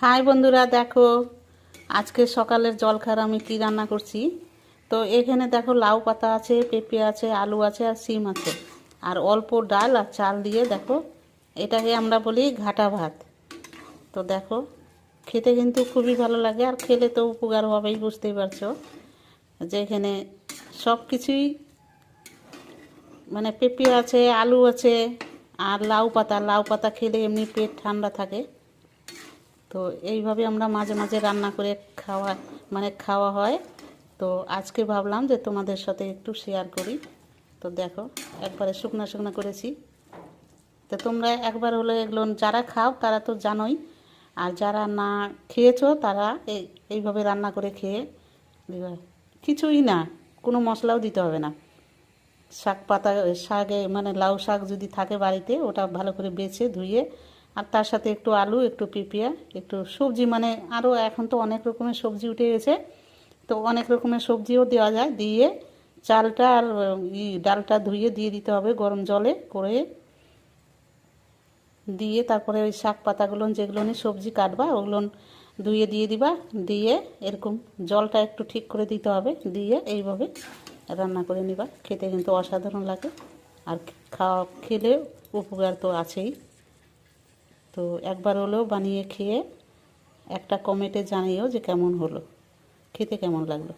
High বন্ধুরা, দেখো আজকে সকালের জলখার আমি কি রান্না করছি? তো এখানে দেখো লাউ পাতা আছে, পেঁপে আছে, আলু আছে আর সিম আছে। আর অল্প ডাল আর চাল দিয়ে দেখো, এটাকে আমরা বলি ঘাটা ভাত। তো দেখো, খেতে কিন্তু খুবই ভালো লাগে আর খেলে তো উপকার হবেই, বুঝতেই পারছ? যে এখানে সব কিছুই মানে পেঁপে আছে, আলু আছে আর লাউ পাতা। লাউ পাতা খেলে এমনি পেট ঠান্ডা থাকে। তো এইভাবে আমরা মাঝে মাঝে রান্না করে খাওয়া মানে খাওয়া হয়। তো আজকে ভাবলাম যে তোমাদের সাথে একটু শেয়ার করি। তো দেখো, একবারে শুকনো শুকনো করেছি। তো তোমরা একবার হলো এগুলো যারা খাও তারা তো জানোই। আর যারা না খেয়েছো তারা এই, এইভাবে রান্না করে খেয়ে। কিছুই না, কোনো মশলাও দিতে হবে না। শাক পাতা, শাকে মানে লাউ শাক যদি থাকে বাড়িতে ওটা ভালো করে বেছে ধুয়ে আর তার সাথে একটু আলু, একটু পিপিয়া, একটু সবজি মানে আরও এখন তো অনেক রকমের সবজি উঠে গেছে। তো অনেক রকমের সবজিও দেওয়া যায়, দিয়ে চালটা আর, ই, ডালটা ধুয়ে দিয়ে দিতে হবে গরম জলে করে। দিয়ে তারপরে ওই শাক পাতাগুলো, যেগুলো সবজি কাটবা, ওগুলো ধুয়ে দিয়ে দিবা, দিয়ে এরকম জলটা একটু ঠিক করে দিতে হবে, দিয়ে এইভাবে রান্না করে নিবা। খেতে কিন্তু অসাধারণ লাগে। আর খাওয়া, খেলে উপকার তো আছেই। তো একবার হলেও বানিয়ে খেয়ে একটা কমেন্টে জানিও যে কেমন হলো। খেতে কেমন লাগল?